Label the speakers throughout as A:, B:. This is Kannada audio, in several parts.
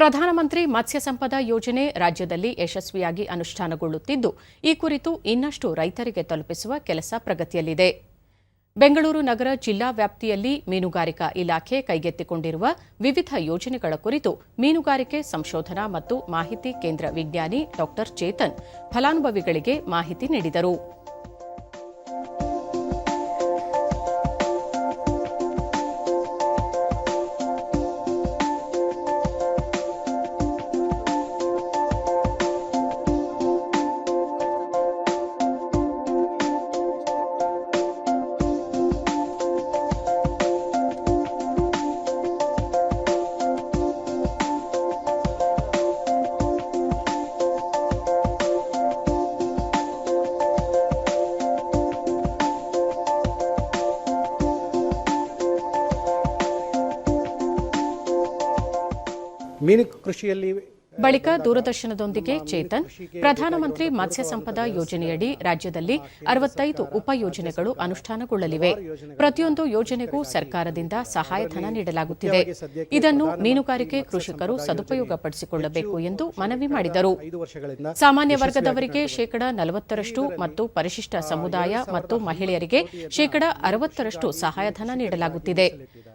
A: ಪ್ರಧಾನಮಂತ್ರಿ ಮತ್ಸ್ಯ ಸಂಪದ ಯೋಜನೆ ರಾಜ್ಯದಲ್ಲಿ ಯಶಸ್ವಿಯಾಗಿ ಅನುಷ್ಠಾನಗೊಳ್ಳುತ್ತಿದ್ದು, ಈ ಕುರಿತು ಇನ್ನಷ್ಟು ರೈತರಿಗೆ ತಲುಪಿಸುವ ಕೆಲಸ ಪ್ರಗತಿಯಲ್ಲಿದೆ. ಬೆಂಗಳೂರು ನಗರ ಜಿಲ್ಲಾ ವ್ಯಾಪ್ತಿಯಲ್ಲಿ ಮೀನುಗಾರಿಕಾ ಇಲಾಖೆ ಕೈಗೆತ್ತಿಕೊಂಡಿರುವ ವಿವಿಧ ಯೋಜನೆಗಳ ಕುರಿತು ಮೀನುಗಾರಿಕೆ ಸಂಶೋಧನಾ ಮತ್ತು ಮಾಹಿತಿ ಕೇಂದ್ರ ವಿಜ್ಞಾನಿ ಡಾ ಚೇತನ್ ಫಲಾನುಭವಿಗಳಿಗೆ ಮಾಹಿತಿ ನೀಡಿದರು.
B: ಮೀನು ಕೃಷಿಯಲ್ಲಿ
A: ಬಳಿಕ ದೂರದರ್ಶನದೊಂದಿಗೆ ಚೇತನ್, ಪ್ರಧಾನಮಂತ್ರಿ ಮತ್ಸ್ಯ ಸಂಪದ ಯೋಜನೆಯಡಿ ರಾಜ್ಯದಲ್ಲಿ ಅರವತ್ತೈದು ಉಪಯೋಜನೆಗಳು ಅನುಷ್ಠಾನಗೊಳ್ಳಲಿವೆ. ಪ್ರತಿಯೊಂದು ಯೋಜನೆಗೂ ಸರ್ಕಾರದಿಂದ ಸಹಾಯಧನ ನೀಡಲಾಗುತ್ತಿದೆ. ಇದನ್ನು ಮೀನುಗಾರಿಕೆ ಕೃಷಿಕರು ಸದುಪಯೋಗಪಡಿಸಿಕೊಳ್ಳಬೇಕು ಎಂದು ಮನವಿ ಮಾಡಿದರು. ಸಾಮಾನ್ಯ ವರ್ಗದವರಿಗೆ ಶೇಕಡ ನಲವತ್ತರಷ್ಟು ಮತ್ತು ಪರಿಶಿಷ್ಟ ಸಮುದಾಯ ಮತ್ತು ಮಹಿಳೆಯರಿಗೆ ಶೇಕಡ ಅರವತ್ತರಷ್ಟು ಸಹಾಯಧನ ನೀಡಲಾಗುತ್ತಿದೆ.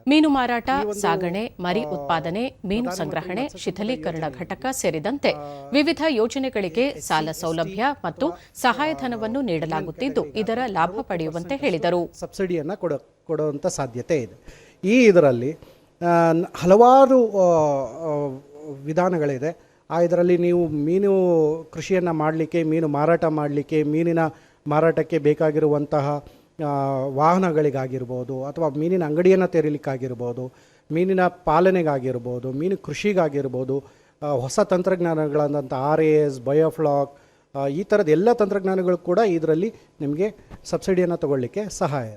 A: ಮೀನು ಮಾರಾಟ, ಸಾಗಣೆ, ಮರಿ ಉತ್ಪಾದನೆ, ಮೀನು ಸಂಗ್ರಹಣೆ, ಶಿಥಲೀಕರಣ ಘಟಕ ಸೇರಿದಂತೆ ವಿವಿಧ ಯೋಜನೆಗಳಿಗೆ ಸಾಲ ಸೌಲಭ್ಯ ಮತ್ತು ಸಹಾಯಧನವನ್ನು ನೀಡಲಾಗುತ್ತಿದ್ದು, ಇದರ ಲಾಭ ಪಡೆಯುವಂತೆ ಹೇಳಿದರು.
B: ಸಬ್ಸಿಡಿಯನ್ನು ಕೊಡೋ ಕೊಡುವಂಥ ಸಾಧ್ಯತೆ ಇದೆ. ಈ ಇದರಲ್ಲಿ ಹಲವಾರು ವಿಧಾನಗಳಿದೆ. ಆ, ಇದರಲ್ಲಿ ನೀವು ಮೀನು ಕೃಷಿಯನ್ನು ಮಾಡಲಿಕ್ಕೆ, ಮೀನು ಮಾರಾಟ ಮಾಡಲಿಕ್ಕೆ, ಮೀನಿನ ಮಾರಾಟಕ್ಕೆ ಬೇಕಾಗಿರುವಂತಹ ವಾಹನಗಳಿಗಾಗಿರ್ಬೋದು ಅಥವಾ ಮೀನಿನ ಅಂಗಡಿಯನ್ನು ತೆರೀಲಿಕ್ಕಾಗಿರ್ಬೋದು, ಮೀನಿನ ಪಾಲನೆಗಾಗಿರ್ಬೋದು, ಮೀನು ಕೃಷಿಗಾಗಿರ್ಬೋದು ಹೊಸ ತಂತ್ರಜ್ಞಾನಗಳಾದಂಥ ಆರ್ ಎ ಎಸ್ ಬಯೋಫ್ಲಾಕ್ ಈ ಥರದ ಎಲ್ಲ ತಂತ್ರಜ್ಞಾನಗಳು ಕೂಡ ಇದರಲ್ಲಿ ನಿಮಗೆ ಸಬ್ಸಿಡಿಯನ್ನು ತಗೊಳ್ಳಿಕ್ಕೆ ಸಹಾಯ